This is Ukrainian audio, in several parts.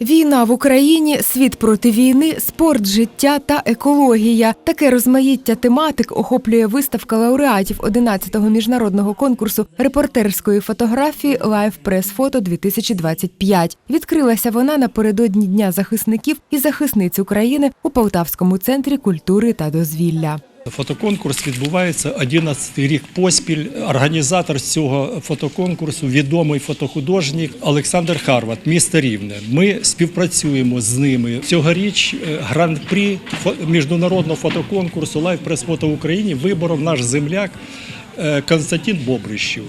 Війна в Україні, світ проти війни, спорт, життя та екологія. Таке розмаїття тематик охоплює виставка лауреатів 11-го міжнародного конкурсу репортерської фотографії Live Press Photo 2025. Відкрилася вона напередодні Дня захисників і захисниць України у Полтавському центрі культури та дозвілля. Фотоконкурс відбувається 11 рік поспіль. Організатор цього фотоконкурсу відомий фотохудожник Олександр Харват, місто Рівне. Ми співпрацюємо з ними. Цьогоріч е, гран-прі міжнародного фотоконкурсу Press Photo в Україні виборов наш земляк е, Константин Бобрищів.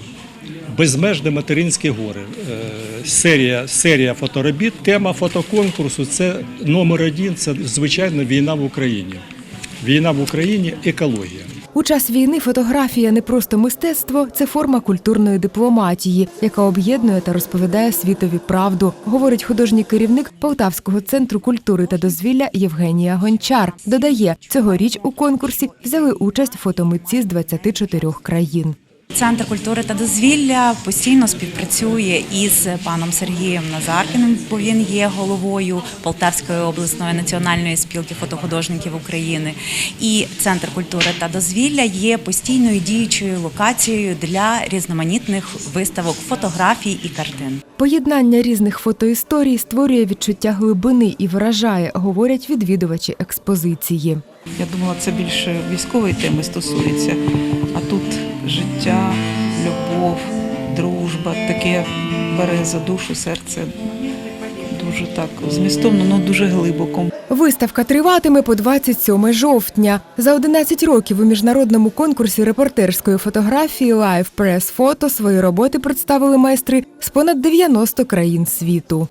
Безмежне материнське горе. Е, Серія, серія фоторобіт. Тема фотоконкурсу це номер один. Це звичайно війна в Україні. Війна в Україні екологія. У час війни фотографія не просто мистецтво, це форма культурної дипломатії, яка об'єднує та розповідає світові правду, говорить художній керівник Полтавського центру культури та дозвілля Євгенія Гончар. Додає, цьогоріч у конкурсі взяли участь фотомитці з 24 країн. Центр культури та дозвілля постійно співпрацює із паном Сергієм Назаркіним, бо він є головою Полтавської обласної національної спілки фотохудожників України. І центр культури та дозвілля є постійною діючою локацією для різноманітних виставок фотографій і картин. Поєднання різних фотоісторій створює відчуття глибини і вражає, говорять відвідувачі експозиції. Я думала, це більше військової теми стосується, а тут таке бере за душу, серце. Дуже так змістовно, але дуже глибоко. Виставка триватиме по 27 жовтня. За 11 років у міжнародному конкурсі репортерської фотографії Live Press Photo свої роботи представили майстри з понад 90 країн світу.